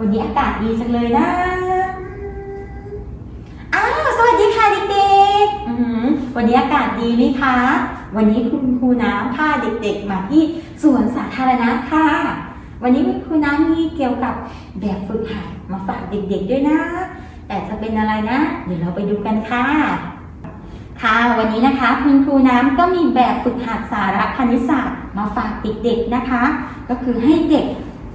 วันนี้อากาศดีจังเลยนะ อ้าว สวัสดีค่ะเด็กๆวันนี้อากาศดีไหมคะ วันนี้คุณครูน้ำพาเด็กๆ มาที่สวนสาธารณะค่ะ วันนี้คุณครูน้ำมีเกี่ยวกับแบบฝึกหัดมาฝากเด็กๆด้วยนะ แต่จะเป็นอะไรนะ เดี๋ยวเราไปดูกันค่ะ ค่ะ วันนี้นะคะคุณครูน้ำก็มีแบบฝึกหัดสาระคณิตศาสตร์มาฝากเด็กๆนะคะ ก็คือให้เด็ก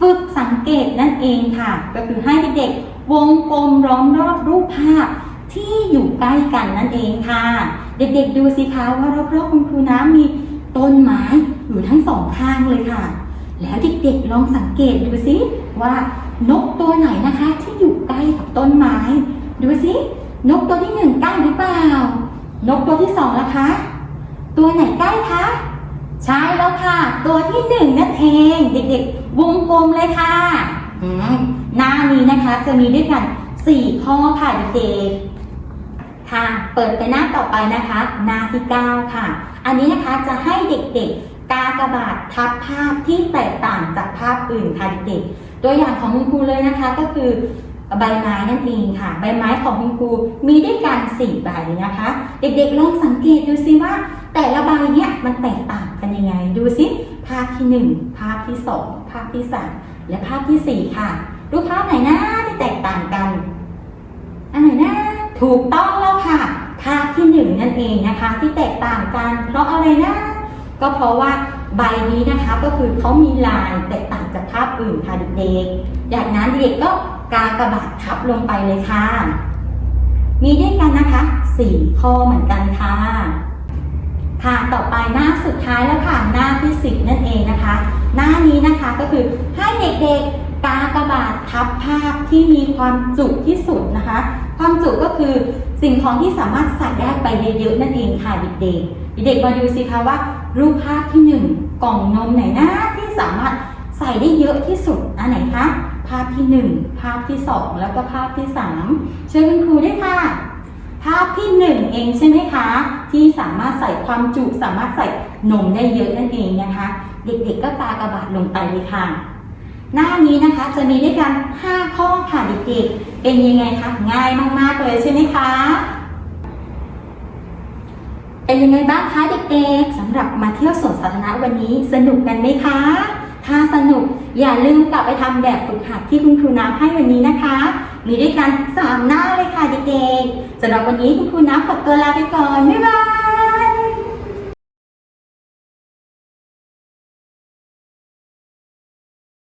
ฝึกสังเกตนั่นเองค่ะ ก็คือให้เด็กๆวงกลมล้อมรอบรูปภาพที่อยู่ใกล้กันนั่นเองค่ะ เด็กๆดูสิคะว่ารอบๆคุณครูน้ำมีต้นไม้อยู่ทั้งสองข้างเลยค่ะ แล้วเด็กๆลองสังเกตดูสิว่านกตัวไหนนะคะที่อยู่ใกล้กับต้นไม้ ดูสินกตัวที่หนึ่งใกล้หรือเปล่า นกตัวที่สองล่ะคะ ตัวไหนใกล้คะ ใช่แล้วค่ะ ตัวที่หนึ่งนั่นเอง เด็กๆ วงกลมเลยค่ะอืมหน้านี้นะคะจะมีด้วยกันสี่ข้อค่ะเด็กๆค่ะ เปิดไปหน้าต่อไปนะคะ หน้าที่เก้าค่ะ อันนี้นะคะจะให้เด็กๆ กากบาททับภาพที่แตกต่างจากภาพอื่นค่ะเด็กๆ ตัวอย่างของคุณครูเลยนะคะก็คือใบไม้นั่นเองค่ะ ใบไม้ของคุณครูมีด้วยกันสี่ใบนะคะ เด็กๆลองสังเกตดูสิว่า แต่ละใบเนี่ยมันแตกต่างกันยังไง ดูสิภาพที่หนึ่งภาพที่สองภาพที่สามและภาพที่สี่ค่ะ ดูภาพไหนนะที่แตกต่างกัน อันไหนนะถูกต้องแล้วค่ะ ภาพที่หนึ่งนั่นเองนะคะที่แตกต่างกัน เพราะอะไรนะ ก็เพราะว่าใบนี้นะคะก็คือเขามีลายแตกต่างจากภาพอื่นค่ะเด็กๆจากนั้นเด็กก็กากระบาดทับลงไปเลยค่ะ มีด้วยกันนะคะสี่ข้อเหมือนกันค่ะ ค่ะต่อไปหน้าสุดท้ายแล้วค่ะหน้าที่สิบนั่นเองนะคะ หน้านี้นะคะก็คือให้เด็กๆกากระบาททับภาพที่มีความจุที่สุดนะคะ ความจุก็คือสิ่งของที่สามารถใส่ได้ไปเยอะๆนั่นเองค่ะเด็กๆเด็กๆมาดูสิคะว่า รูปภาพที่หนึ่งกล่องนมไหนนะที่สามารถใส่ได้เยอะที่สุดอันไหนคะภาพที่หนึ่งภาพที่สองแล้วก็ภาพที่สามเชิญคุณครูด้วยค่ะ ภาพที่หนึ่งเองใช่ไหมคะ ที่สามารถใส่ความจุสามารถใส่นมได้เยอะนั่นเองนะคะ เด็กๆก็ตากระบาดลงไปเลยค่ะ หน้านี้นะคะจะมีด้วยกัน 5 ข้อค่ะเด็กๆ เป็นยังไงคะง่ายมากๆเลยใช่ไหมคะเป็นยังไงบ้างคะเด็กๆสำหรับมาเที่ยวสวนสาธารณะวันนี้สนุกกันไหมคะ ถ้าสนุกอย่าลืมกลับไปทำแบบฝึกหัดที่คุณครูน้ำให้วันนี้นะคะ มีด้วยกัน3หน้าเลยค่ะเด็กๆสำหรับวันนี้คุณครูน้ำขอตัวลาไปก่อน บ๊ายบาย